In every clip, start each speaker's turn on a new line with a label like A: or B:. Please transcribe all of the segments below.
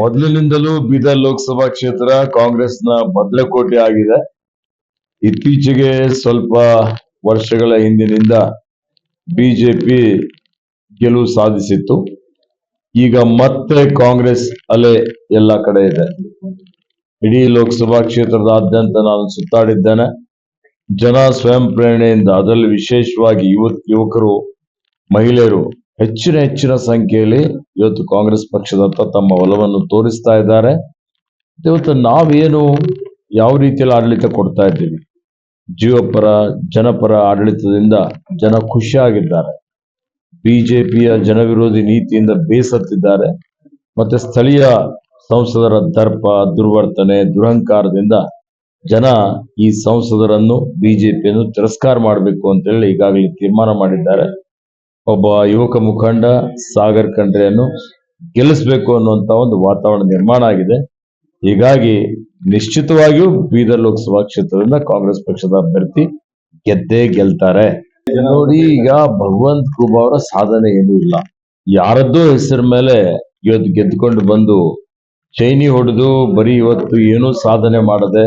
A: ಮೊದಲಿನಿಂದಲೂ ಬೀದರ್ ಲೋಕಸಭಾ ಕ್ಷೇತ್ರ ಕಾಂಗ್ರೆಸ್ನ ಭದ್ರಕೋಟೆ ಆಗಿದೆ. ಇತ್ತೀಚೆಗೆ ಸ್ವಲ್ಪ ವರ್ಷಗಳ ಹಿಂದಿನಿಂದ ಬಿಜೆಪಿ ಗೆಲುವು ಸಾಧಿಸಿತ್ತು. ಈಗ ಮತ್ತೆ ಕಾಂಗ್ರೆಸ್ ಅಲೆ ಎಲ್ಲ ಕಡೆ ಇದೆ. ಇಡೀ ಲೋಕಸಭಾ ಕ್ಷೇತ್ರದಾದ್ಯಂತ ನಾನು ಸುತ್ತಾಡಿದ್ದೇನೆ. ಜನ ಸ್ವಯಂ ಪ್ರೇರಣೆಯಿಂದ ಅದರಲ್ಲಿ ವಿಶೇಷವಾಗಿ ಯುವ ಯುವಕರು ಮಹಿಳೆಯರು ಹೆಚ್ಚಿನ ಹೆಚ್ಚಿನ ಸಂಖ್ಯೆಯಲ್ಲಿ ಇವತ್ತು ಕಾಂಗ್ರೆಸ್ ಪಕ್ಷದತ್ತ ತಮ್ಮ ಒಲವನ್ನು ತೋರಿಸ್ತಾ ಇದ್ದಾರೆ. ಇವತ್ತು ನಾವೇನು ಯಾವ ರೀತಿಯಲ್ಲಿ ಆಡಳಿತ ಕೊಡ್ತಾ ಇದ್ದೀವಿ? ಜೀವಪರ, ಜನಪರ ಆಡಳಿತದಿಂದ ಜನ ಖುಷಿಯಾಗಿದ್ದಾರೆ. ಬಿಜೆಪಿಯ ಜನವಿರೋಧಿ ನೀತಿಯಿಂದ ಬೇಸತ್ತಿದ್ದಾರೆ. ಮತ್ತೆ ಸ್ಥಳೀಯ ಸಂಸದರ ದರ್ಪ, ದುರ್ವರ್ತನೆ, ದುರಹಂಕಾರದಿಂದ ಜನ ಈ ಸಂಸದರನ್ನು, ಬಿಜೆಪಿಯನ್ನು ತಿರಸ್ಕಾರ ಮಾಡಬೇಕು ಅಂತ ಹೇಳಿ ಈಗಾಗಲೇ ತೀರ್ಮಾನ ಮಾಡಿದ್ದಾರೆ. ಒಬ್ಬ ಯುವಕ ಮುಖಂಡ ಸಾಗರ್ ಖಂಡ್ರೆಯನ್ನು ಗೆಲ್ಲಿಸಬೇಕು ಅನ್ನುವಂತ ಒಂದು ವಾತಾವರಣ ನಿರ್ಮಾಣ ಆಗಿದೆ. ಹೀಗಾಗಿ ನಿಶ್ಚಿತವಾಗಿಯೂ ಬೀದರ್ ಲೋಕಸಭಾ ಕ್ಷೇತ್ರದಿಂದ ಕಾಂಗ್ರೆಸ್ ಪಕ್ಷದ ಅಭ್ಯರ್ಥಿ ಗೆದ್ದೇ ಗೆಲ್ತಾರೆ. ನೋಡಿ, ಈಗ ಭಗವಂತ್ ಖೂಬ್ ಅವರ ಸಾಧನೆ ಏನೂ ಇಲ್ಲ. ಯಾರದ್ದೋ ಹೆಸರ ಮೇಲೆ ಇವತ್ತು ಗೆದ್ದುಕೊಂಡು ಬಂದು ಚೈನಿ ಹೊಡೆದು ಬರೀ ಇವತ್ತು ಏನೂ ಸಾಧನೆ ಮಾಡದೆ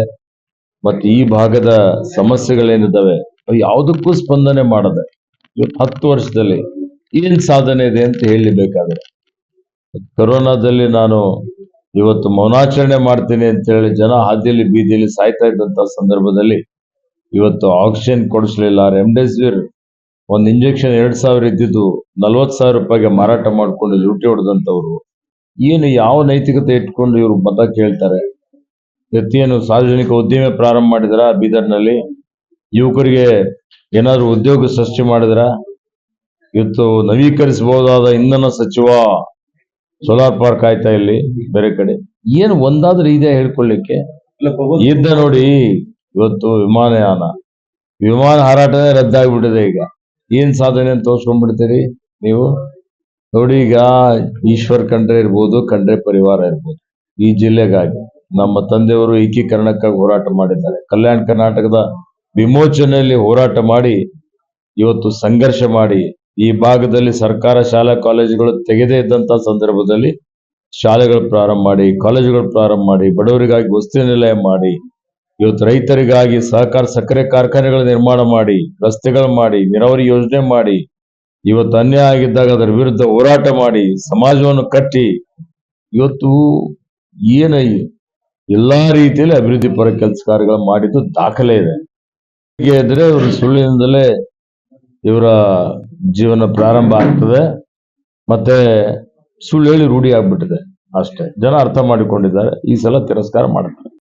A: ಮತ್ತೆ ಈ ಭಾಗದ ಸಮಸ್ಯೆಗಳೇನಿದ್ದಾವೆ ಯಾವುದಕ್ಕೂ ಸ್ಪಂದನೆ ಮಾಡದೆ ಹತ್ತು ವರ್ಷದಲ್ಲಿ ಏನ್ ಸಾಧನೆ ಇದೆ ಅಂತ ಹೇಳಬೇಕಾದ್ರೆ ಕೊರೋನಾದಲ್ಲಿ ನಾನು ಇವತ್ತು ಮೌನಾಚರಣೆ ಮಾಡ್ತೀನಿ ಅಂತ ಹೇಳಿ ಜನ ಹಾದಿಯಲ್ಲಿ ಬೀದಿಯಲ್ಲಿ ಸಾಯ್ತಾ ಇದ್ದಂತ ಸಂದರ್ಭದಲ್ಲಿ ಇವತ್ತು ಆಕ್ಸಿಜನ್ ಕೊಡಿಸ್ಲಿಲ್ಲ. ರೆಮ್ಡೆಸಿವಿರ್ ಒಂದು ಇಂಜೆಕ್ಷನ್ ಎರಡ್ ಸಾವಿರ ಇದ್ದಿದ್ದು ನಲ್ವತ್ ಸಾವಿರ ರೂಪಾಯಿಗೆ ಮಾರಾಟ ಮಾಡ್ಕೊಂಡು ಲೂಟಿ ಹೊಡೆದಂತವ್ರು ಏನು ಯಾವ ನೈತಿಕತೆ ಇಟ್ಕೊಂಡು ಇವರು ಮತ ಕೇಳ್ತಾರೆ? ವ್ಯಕ್ತಿಯನ್ನು ಸಾರ್ವಜನಿಕ ಉದ್ದಿಮೆ ಪ್ರಾರಂಭ ಮಾಡಿದ್ರ ಬೀದರ್ನಲ್ಲಿ? ಯುವಕರಿಗೆ ಏನಾದ್ರು ಉದ್ಯೋಗ ಸೃಷ್ಟಿ ಮಾಡಿದ್ರ ಇವತ್ತು ನವೀಕರಿಸಬಹುದಾದ ಇಂಧನ ಸಚಿವ ಸೋಲಾರ್ ಪಾರ್ಕ್ ಆಯ್ತಾ ಇಲ್ಲಿ ಬೇರೆ ಕಡೆ? ಏನು ಒಂದಾದ್ರೂ ಇದೆ ಹೇಳ್ಕೊಳ್ಳಿಕ್ಕೆ. ಇದ್ದ ನೋಡಿ ಇವತ್ತು ವಿಮಾನಯಾನ. ವಿಮಾನ ಹಾರಾಟನೇ ರದ್ದಾಗ್ಬಿಟ್ಟಿದೆ ಈಗ. ಏನ್ ಸಾಧನೆ ಅಂತ ತೋರ್ಸ್ಕೊಂಡ್ಬಿಡ್ತೀರಿ ನೀವು? ನೋಡಿ ಈಗ ಈಶ್ವರ್ ಖಂಡ್ರೆ ಇರ್ಬೋದು, ಖಂಡ್ರೆ ಪರಿವಾರ ಇರ್ಬೋದು. ಈ ಜಿಲ್ಲೆಗಾಗಿ ನಮ್ಮ ತಂದೆಯವರು ಏಕೀಕರಣಕ್ಕಾಗಿ ಹೋರಾಟ ಮಾಡಿದ್ದಾರೆ. ಕಲ್ಯಾಣ ಕರ್ನಾಟಕದ ವಿಮೋಚನೆಯಲ್ಲಿ ಹೋರಾಟ ಮಾಡಿ, ಇವತ್ತು ಸಂಘರ್ಷ ಮಾಡಿ, ಈ ಭಾಗದಲ್ಲಿ ಸರ್ಕಾರ ಶಾಲಾ ಕಾಲೇಜುಗಳು ತೆಗೆದೇ ಇದ್ದಂತಹ ಸಂದರ್ಭದಲ್ಲಿ ಶಾಲೆಗಳು ಪ್ರಾರಂಭ ಮಾಡಿ, ಕಾಲೇಜುಗಳು ಪ್ರಾರಂಭ ಮಾಡಿ, ಬಡವರಿಗಾಗಿ ವಸತಿ ನಿಲಯ ಮಾಡಿ, ಇವತ್ತು ರೈತರಿಗಾಗಿ ಸಹಕಾರ, ಸಕ್ಕರೆ ಕಾರ್ಖಾನೆಗಳ ನಿರ್ಮಾಣ ಮಾಡಿ, ರಸ್ತೆಗಳು ಮಾಡಿ, ನೀರಾವರಿ ಯೋಜನೆ ಮಾಡಿ, ಇವತ್ತು ಅನ್ಯಾಯ ಆಗಿದ್ದಾಗ ಅದರ ವಿರುದ್ಧ ಹೋರಾಟ ಮಾಡಿ, ಸಮಾಜವನ್ನು ಕಟ್ಟಿ, ಇವತ್ತು ಏನ ಎಲ್ಲಾ ರೀತಿಯಲ್ಲಿ ಅಭಿವೃದ್ಧಿ ಪರ ಕೆಲಸ ಕಾರ್ಯಗಳು ಮಾಡಿದ್ದು ದಾಖಲೆ ಇದೆ. ಇದ್ರೆ ಇವರು ಸುಳ್ಳಿನಿಂದಲೇ ಇವರ ಜೀವನ ಪ್ರಾರಂಭ ಆಗ್ತದೆ. ಮತ್ತೆ ಸುಳ್ಳು ಹೇಳಿ ರೂಢಿ ಆಗ್ಬಿಟ್ಟಿದೆ. ಅಷ್ಟೇ. ಜನ ಅರ್ಥ ಮಾಡಿಕೊಂಡಿದ್ದಾರೆ. ಈ ಸಲ ತಿರಸ್ಕಾರ ಮಾಡ್ತಾರೆ.